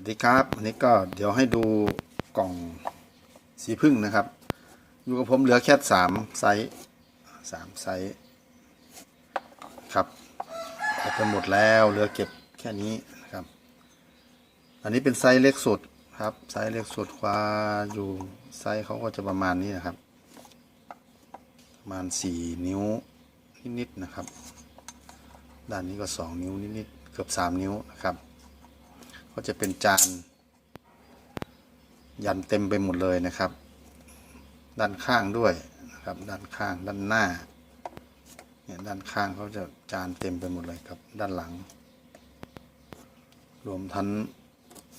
วัสดีครับวันนี้ก็เดี๋ยวให้ดูกล่องสีพึ่งนะครับ อยู่กับผมเหลือแค่สามไซส์สามไซส์ครับเอาไปหมดแล้วเหลือเก็บแค่นี้นะครับ อันนี้เป็นไซส์เล็กสุดครับไซส์เล็กสุดกว่าอยู่ไซส์เขาก็จะประมาณนี้นะครับ ประมาณสี่นิ้วนิดๆนะครับ ด้านนี้ก็สองนิ้วนิดๆเกือบสามนิ้วนะครับ ก็จะเป็นจาน ยันเต็มไปหมดเลยนะครับ ด้านข้างด้วยนะครับ ด้านข้างด้านหน้าเนี่ยด้านข้างเขาจะจานเต็มไปหมดเลยครับ ด้านหลัง รวมทั้ง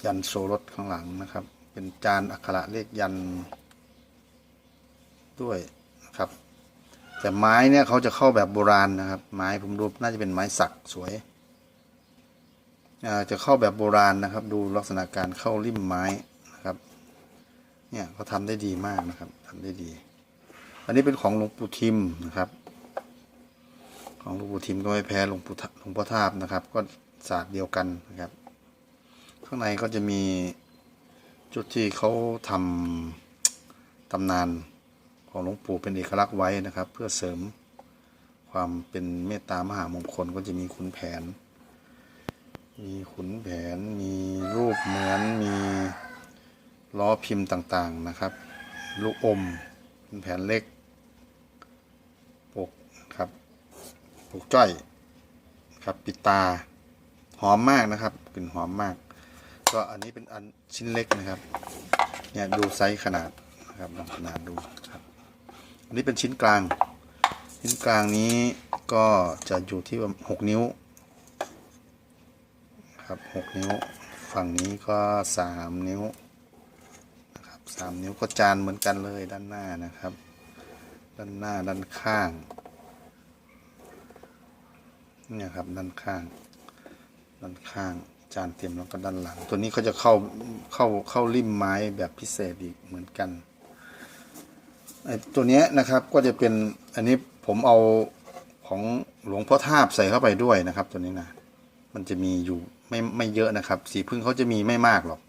ยันโซรถข้างหลังนะครับ เป็นจานอักขระเลขยันด้วยนะครับ แต่ไม้เนี่ยเขาจะเข้าแบบโบราณนะครับ ไม้ผมดูปน่าจะเป็นไม้สักสวย จะเข้าแบบโบราณนะครับ ดูลักษณะการเข้าริมไม้นะครับ เนี่ยเขาทำได้ดีมากนะครับทำได้ดี อันนี้เป็นของหลวงปู่ทิมนะครับ ของหลวงปู่ทิมก็ไม่แพ้หลวงปู่หลวงพ่อทาบนะครับ ก็ศาสตร์เดียวกันนะครับ ข้างในก็จะมีจุดที่เขาทำตำนานของหลวงปู่เป็นเอกลักษณ์ไว้นะครับ เพื่อเสริมความเป็นเมตตามหามงคลก็จะมีขุนแผน มีขุนแผน มีรูปเหมือน มีล้อพิมพ์ต่างๆนะครับ ลูกอมขุนแผนเล็ก ปกครับปกจ้อยครับปิดตา หอมมากนะครับกลิ่นหอมมาก ก็อันนี้เป็นอันชิ้นเล็กนะครับ เนี่ยดูไซส์ขนาดนะครับลองขนาดดูครับ อันนี้เป็นชิ้นกลาง ชิ้นกลางนี้ก็จะอยู่ที่ประมาณหกนิ้ว ครับหกนิ้ว ฝั่งนี้ก็สามนิ้วนะครับสามนิ้วก็จานเหมือนกันเลยด้านหน้านะครับ ด้านหน้าด้านข้างเนี่ยครับด้านข้าง ด้านข้างจานเต็มแล้วก็ด้านหลัง ตัวนี้เขาจะเข้าเข้าเข้าริมไม้แบบพิเศษอีกเหมือนกันไอตัวเนี้ยนะครับก็จะเป็นอันนี้ผมเอาของหลวงพ่อทาบใส่เข้าไปด้วยนะครับ ตัวนี้นะ มันจะมีอยู่ไม่ไม่เยอะนะครับ สีพึ่งเขาจะมีไม่มากหรอก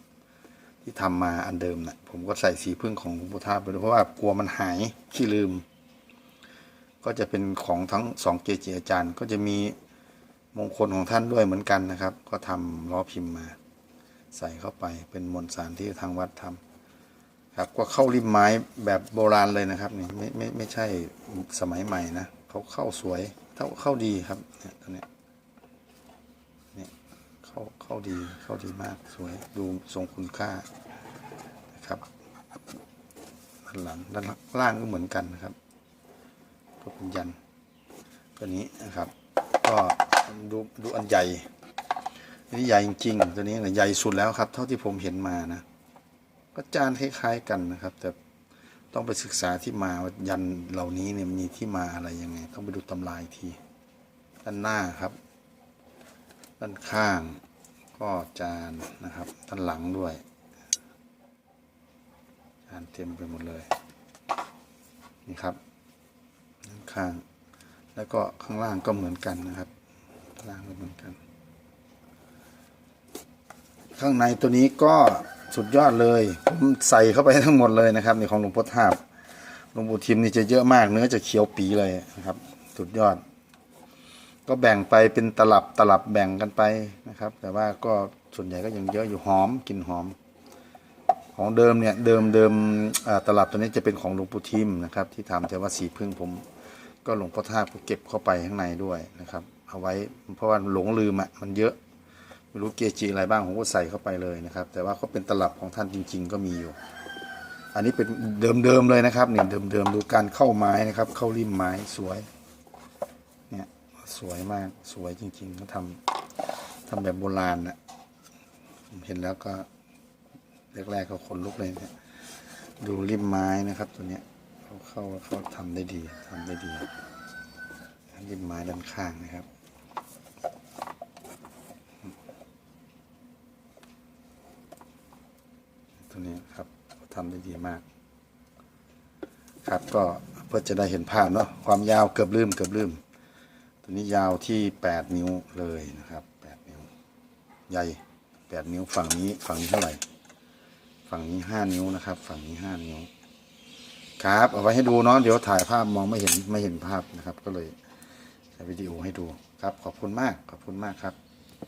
ที่ทำมาอันเดิมนะผมก็ใส่สีพึ่งของหลวงปู่ทาไปด้วยเพราะว่ากลัวมันหายขี้ลืม ก็จะเป็นของทั้งสองเกจิอาจารย์ ก็จะมีมงคลของท่านด้วยเหมือนกันนะครับ ก็ทำล้อพิมพ์มา ใส่เข้าไปเป็นมวลสารที่ทางวัดทำครับก็เข้าริมไม้แบบโบราณเลยนะครับนี่ไม่ไม่ไม่ใช่สมัยใหม่นะเขาเข้าสวยเข้าเข้าดีครับเนี่ยตัวเนี้ เข้าเข้าดีเข้าดีมากสวยดูทรงคุณค่านะครับด้านหลังด้านล่างก็เหมือนกันนะครับ ก็เป็นยันตัวนี้นะครับ ก็ดูดูอันใหญ่อันนี้ใหญ่จริงตัวนี้นะใหญ่สุดแล้วครับ เท่าที่ผมเห็นมานะก็จานคล้ายๆกันนะครับ แต่ต้องไปศึกษาที่มาว่ายันเหล่านี้เนี่ยมีที่มาอะไรยังไง ต้องไปดูตำรายทีด้านหน้าครับ ด้านข้างก็จานนะครับ ด้านหลังด้วย จานเต็มไปหมดเลย นี่ครับ ด้านข้าง แล้วก็ข้างล่างก็เหมือนกันนะครับข้างล่างก็เหมือนกัน ข้างในตัวนี้ก็สุดยอดเลยผมใส่เข้าไปทั้งหมดเลยนะครับในของหลวงพ่อทาบหลวงปู่ทิมนี่จะเยอะมากเนื้อจะเขียวปีเลยนะครับ สุดยอด ก็แบ่งไปเป็นตลับตลับแบ่งกันไปนะครับ แต่ว่าก็ส่วนใหญ่ก็ยังเยอะอยู่หอมกลิ่นหอม ของเดิมเนี่ยเดิมเดิมตลับตัวนี้จะเป็นของหลวงปู่ทิมนะครับ ที่ทำแต่ว่าสีพึ่งผม ก็หลวงพ่อท่าก็เก็บเข้าไปข้างในด้วยนะครับ เอาไว้เพราะว่าหลงลืมอะมันเยอะไม่รู้เกจิอะไรบ้างผมก็ใส่เข้าไปเลยนะครับ แต่ว่าก็เป็นตลับของท่านจริง ๆ ก็มีอยู่ อันนี้เป็นเดิมๆเลยนะครับเนี่ยเดิมๆดูการเข้าไม้นะครับ เข้าริมไม้สวยเนี่ย สวยมากสวยจริงๆเขาทำทำแบบโบราณนะผมเห็นแล้วก็แรกๆก็ขนลุกเลยเนี่ยดูริมไม้นะครับ ตัวเนี้ยเขาเข้าเขาทำได้ดีทำได้ดีริมไม้ด้านข้างนะครับตัวนี้ครับทำได้ดีมาก ครับก็เพื่อจะได้เห็นภาพเนาะความยาวเกือบลืมเกือบลืม นี้ยาวที่ 8 นิ้วเลยนะครับ 8 นิ้ว ใหญ่แปดนิ้วฝั่งนี้ฝั่งนี้เท่าไหร่ ฝั่งนี้ห้านิ้วนะครับ ฝั่งนี้ห้านิ้ว ครับ เอาไว้ให้ดูเนาะเดี๋ยวถ่ายภาพมองไม่เห็นไม่เห็นภาพนะครับ ก็เลยใช้วิดีโอให้ดูครับ ขอบคุณมากขอบคุณมากครับ